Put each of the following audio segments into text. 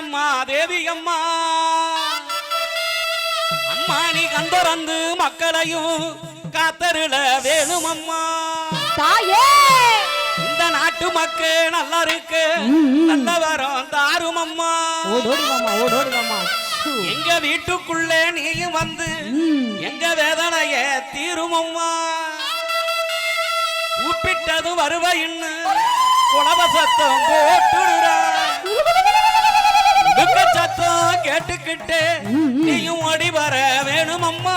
இருக்கும் காளியம்மா தேவியம்மா அம்மா நீ கந்தரந்து மக்களையும் காத்தருள வேணுமம்மா தாயே! இந்த நாட்டு மக்கள் நல்லா இருக்கு. நல்ல வரம் தாரும் அம்மா. எங்க வீட்டுக்குள்ளே நீயும் வந்து. எங்க வேதனைய தீரும் அம்மா. உப்பிட்டது வருவைன்னு குலவ சத்தம் போட்டுடுறா துக்க சத்தம் கேட்டுக்கிட்டு நீயும் ஓடி வர வேணும் அம்மா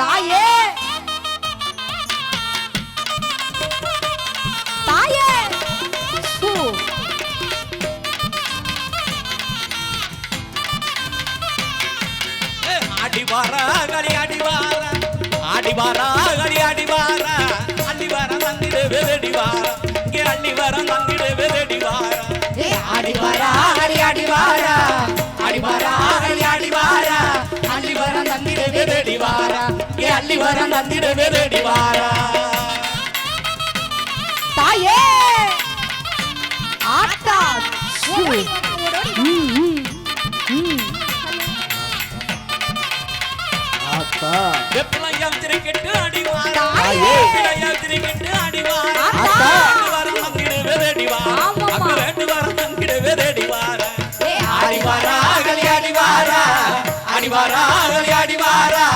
தாயே. தாயே. சு. ஆடி வாரா களி ஆடி வாரா. ஆடி வாரா களி வாரா. அள்ளி வர நந்திடு வெதடி வாரா. இங்கே அள்ளி வாரா ஆடி ஆடி வாரா ஆடி வாரா களி ஆடி வாரா அள்ளி வர நந்திடு வெதடி வாரா இங்கே அள்ளி வர நந்திடு வெதடி வாரா தாயே! ம். ஆத்தா வெப்பிலையம் திருக்கிட்டு அடி வாரா களி ஆடி வாரா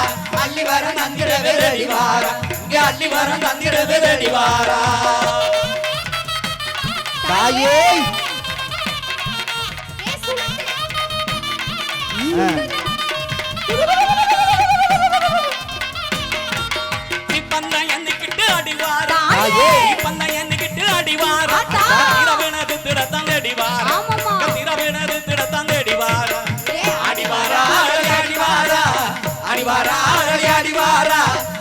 அள்ளி வர நந்திர வெதடி வாரா இங்க அள்ளி வர நந்திர வெதடி வாரா தாயே ஆடி வாரா களி ஆடி வாரா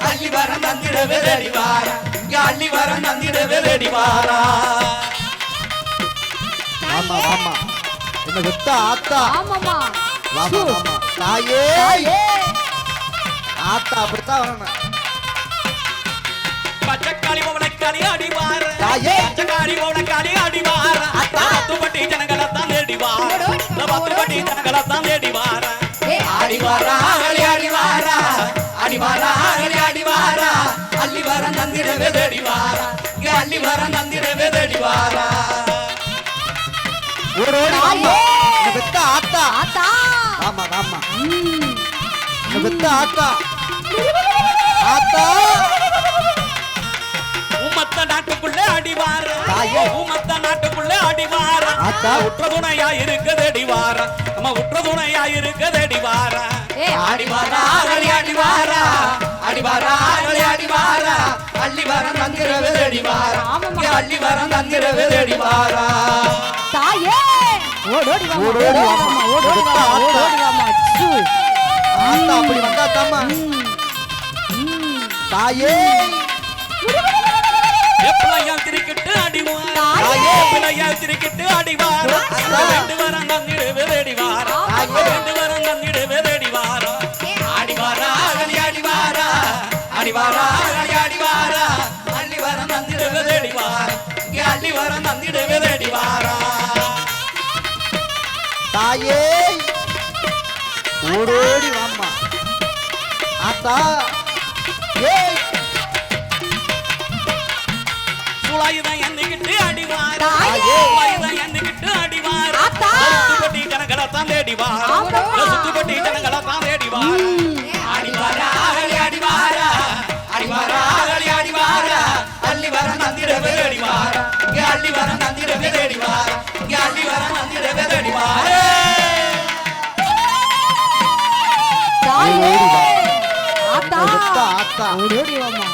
அள்ளி வர நந்திர வெதடி வாரா இங்க அள்ளி வர நந்திர வெதடி வாரா ஆமா ஆமா. என்ன வெத்த ஆத்தா? ஆமாம்மா. வாமா. வாமா. தாயே. ஆத்தா அப்படித்தான் வரணும். பச்சைக்காளி அடிவார? தாயே. அடிவார? அத்தா. பத்துப்பட்டி ஜனங்களைத்தான் தேடிவார? ஜனங்களைத்தான் தேடிவார? வர நந்திரவே தேடிவாரா இங்க அள்ளி வர நந்திரவே தேடிவாரா ஓடி ஓடி ஆத்தா. ஆத்தா! ஆமா ஆமா வெத்த ஆத்தா. ஆத்தா. உமத்த நாட்டுக்குள்ள அடிவார. உமத்த நாட்டுக்குள்ள அடிவார? ஆத்தா. உற்ற துணையா இருக்குது அடிவார நம்ம உற்ற துணையா இருக்குது அடிவார அடிவாரா அள்ளி வர அள்ளி வர நந்திரவே அடிவாரா தாயே ஓடோடி வாமா ஓடோடி ஓடோடி வாமா. வாமா ஓடோடி வெத்த வாமா ஆத்தா. ஓடோடி வாமா சு. ஆத்தா அப்படி வந்தா தாமா ம். ம். தாயே எப்பிளையாம் திருக்கிட்டு அடிவாரா தாயே. எப்பிளையாம் திருக்கிட்டு அடிவாரா. ரெண்டு வரம் தந்திடுவே அடிவாரா தாயே. அடிவாரா அகளி அடிவாரா? அள்ளி வரம் தந்திடுவே அடிவாரா இங்க அள்ளி வரம் தந்திடுவே அடிவாரா தாயே ஓடோடி வாமா ஆத்தா ஏய். சுளாயுதம் எண்ணிக்கிட்டு அடிவாரா? தாயே. சுளாயுதம் எண்ணிக்கிட்டு வா. ஆத்தா என்ன வெத்த